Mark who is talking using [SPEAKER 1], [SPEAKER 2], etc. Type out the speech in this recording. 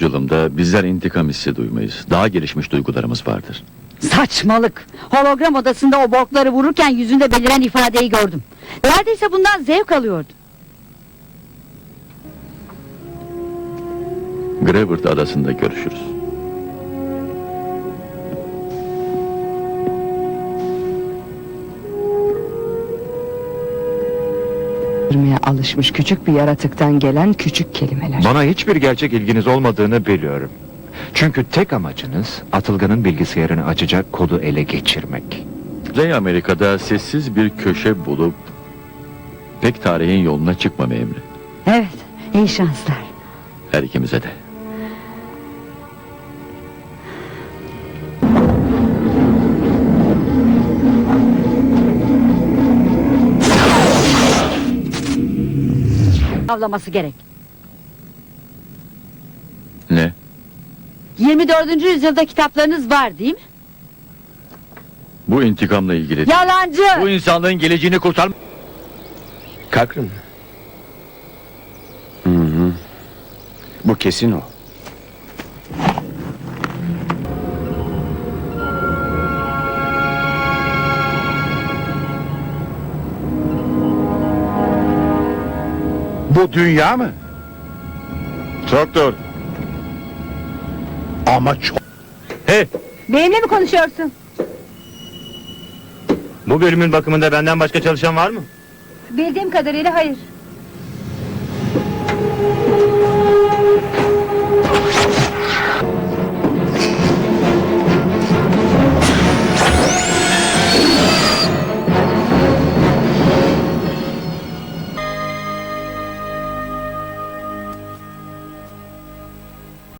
[SPEAKER 1] Yılımda bizler intikam hissi duymayız. Daha gelişmiş duygularımız vardır.
[SPEAKER 2] Saçmalık. Hologram odasında o borkları vururken yüzünde beliren ifadeyi gördüm. Neredeyse bundan zevk alıyordu.
[SPEAKER 1] Grevert adasında görüşürüz.
[SPEAKER 3] Vermeye alışmış küçük bir yaratıktan gelen küçük kelimeler.
[SPEAKER 4] Bana hiçbir gerçek ilginiz olmadığını biliyorum. Çünkü tek amacınız Atılgan'ın bilgisayarını açacak kodu ele geçirmek.
[SPEAKER 1] Kuzey Amerika'da sessiz bir köşe bulup pek tarihin yoluna çıkmam emri.
[SPEAKER 2] Evet, iyi şanslar.
[SPEAKER 1] Her ikimize de.
[SPEAKER 2] Avlaması gerek.
[SPEAKER 1] Ne?
[SPEAKER 2] 24. yüzyılda kitaplarınız var değil mi?
[SPEAKER 1] Bu intikamla ilgili.
[SPEAKER 2] Yalancı!
[SPEAKER 1] Bu insanlığın geleceğini kurtar.
[SPEAKER 5] Cochran. Hı hı. Bu kesin o.
[SPEAKER 6] Bu dünya mı?
[SPEAKER 5] Doktor.
[SPEAKER 6] Ama çok...
[SPEAKER 5] Hey,
[SPEAKER 2] Benimle mi konuşuyorsun?
[SPEAKER 5] bu bölümün bakımında benden başka çalışan var mı?
[SPEAKER 2] Bildiğim kadarıyla hayır.